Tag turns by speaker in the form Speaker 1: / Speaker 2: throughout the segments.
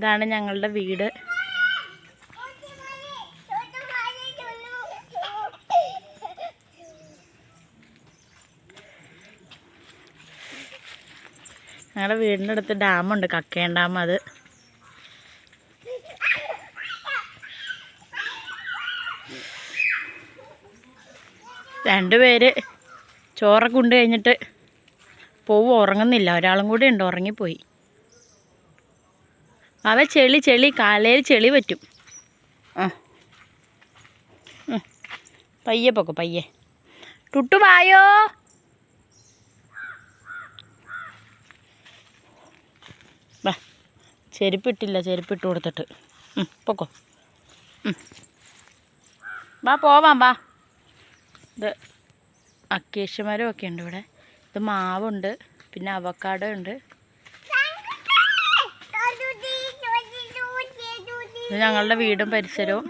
Speaker 1: ഇതാണ് ഞങ്ങളുടെ വീട്. ഞങ്ങളുടെ വീടിന്റെ അടുത്ത് ഡാമുണ്ട് കക്കയം ഡാം അത്. രണ്ടുപേര് ചോറൊക്കെ ഉണ്ട് കഴിഞ്ഞിട്ട് പോവും ഉറങ്ങുന്നില്ല. ഒരാളും കൂടി ഉണ്ട് ഉറങ്ങിപ്പോയി. അവ ചെളി ചെളി കാലയിൽ ചെളി പറ്റും. ആ. പയ്യെ പൊക്കോ പയ്യെ. ടുട്ടു വായോ? വാ. ചെരുപ്പിട്ടില്ല ചെരുപ്പിട്ട് കൊടുത്തിട്ട്. പൊക്കോ. വാ പോവാം വാ. ഇത് അക്കേഷ്യമാരും ഒക്കെ ഉണ്ട് ഇവിടെ. ഇത് മാവുണ്ട് പിന്നെ അവക്കാടോ ഉണ്ട്. ഇത് ഞങ്ങളുടെ വീടും പരിസരവും.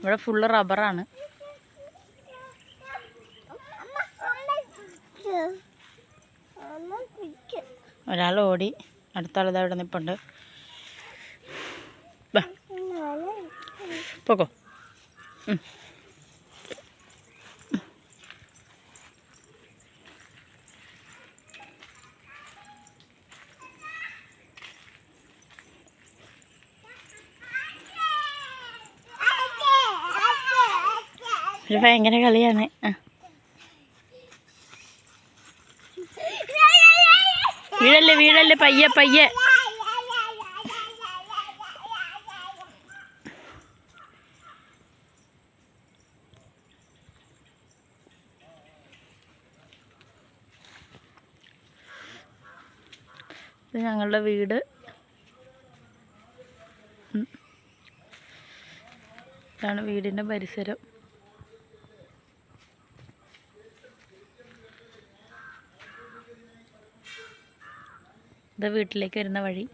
Speaker 1: ഇവിടെ ഫുള്ള് റബ്ബറാണ് ഒരാൾ ഓടി. അടുത്ത ആളിതാ ഇവിടെ നിൽപ്പുണ്ട് പോക്കോ. ഒരു ഭയങ്കര കളിയാണ്? ആ. വീഴല്ലേ പയ്യെ പയ്യെ. ഇത് ഞങ്ങളുടെ വീട്. ഇതാണ് വീടിന്റെ പരിസരം. ഇത് വീട്ടിലേക്ക് വരുന്ന വഴി.